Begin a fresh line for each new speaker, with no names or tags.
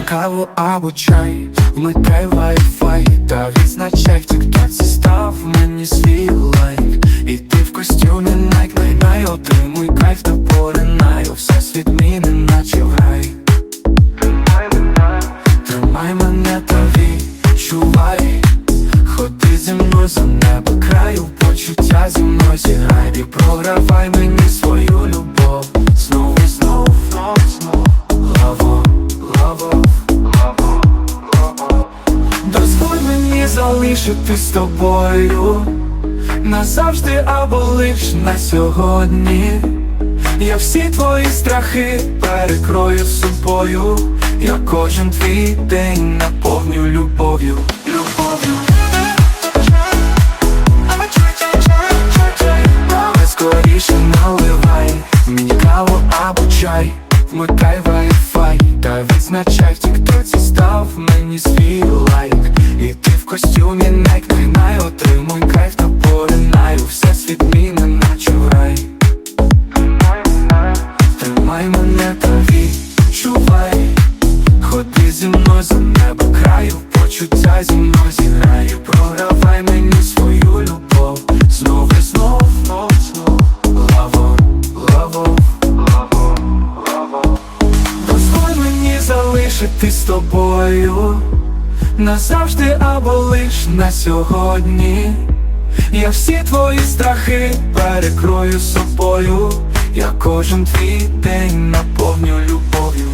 каву або чай, вмикай Wi-Fi та відзначай в тіктоці став мені свій лайк. І ти в костюмі Nike найдай отримуй кайф та поринай. У всесвіт міни, наче в рай. Тримай мене та відчувай. Ходи зі мною за небо краю Почуття зі мною зіграй. І програвай мені залишити з тобою Назавжди або лиш на сьогодні я всі твої страхи перекрою собою, я кожен твій день наповню любов'ю, любов'ю. Скоріше наливай мені каву або чай, вмикай Wi-Fi та відзначай в тіктоці став мені свій лайк. І костюмі Nike Нагинай, отримуй кайф та поринай. У всесвіт мій не наче в рай. Тримай мене та відчувай. Ходи зі мною за небо краю Почуття зі мною зіграй. І Програвай мені свою любов. Знов і знов, знов, знов. Лаво, лаво, лаво, лаво. Дозволь мені залишити з тобою Назавжди або лиш на сьогодні. Я всі твої страхи перекрою собою, я кожен твій день наповню любов'ю.